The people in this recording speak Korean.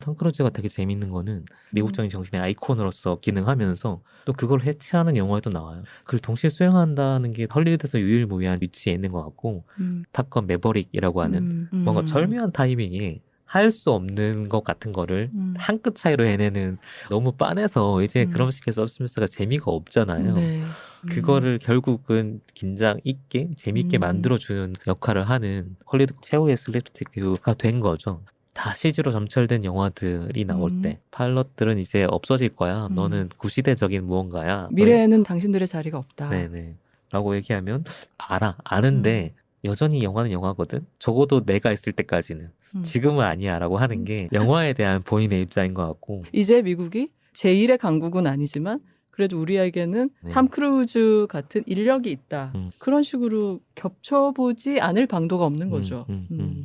톰 크루즈가 되게 재밌는 거는 음. 미국적인 정신의 아이콘으로서 기능하면서 또 그걸 해체하는 영화에도 나와요. 그걸 동시에 수행한다는 게 헐리우드에서 유일무이한 위치에 있는 것 같고 음. 탑건 매버릭이라고 하는 음. 뭔가 음. 절묘한 타이밍에 할 수 없는 것 같은 거를 음. 한끗 차이로 해내는 너무 빤해서 이제 음. 그런 식의 서스펜스가 재미가 없잖아요. 네. 그거를 결국은 긴장 있게 음. 만들어주는 역할을 하는 헐리우드 최후의 슬랩스틱 된 거죠. 다 CG로 점철된 영화들이 나올 음. 때 파일럿들은 이제 없어질 거야. 음. 너는 구시대적인 무언가야. 미래에는 당신들의 자리가 없다. 네네. 라고 얘기하면 알아. 아는데 여전히 영화는 영화거든. 적어도 내가 있을 때까지는. 음. 지금은 아니야. 라고 하는 게 영화에 대한 본인의 입장인 것 같고. 이제 미국이 제1의 강국은 아니지만 그래도 우리에게는 네. 탐 크루즈 같은 인력이 있다. 음. 그런 식으로 겹쳐보지 않을 방도가 없는 음, 거죠. 음, 음. 음.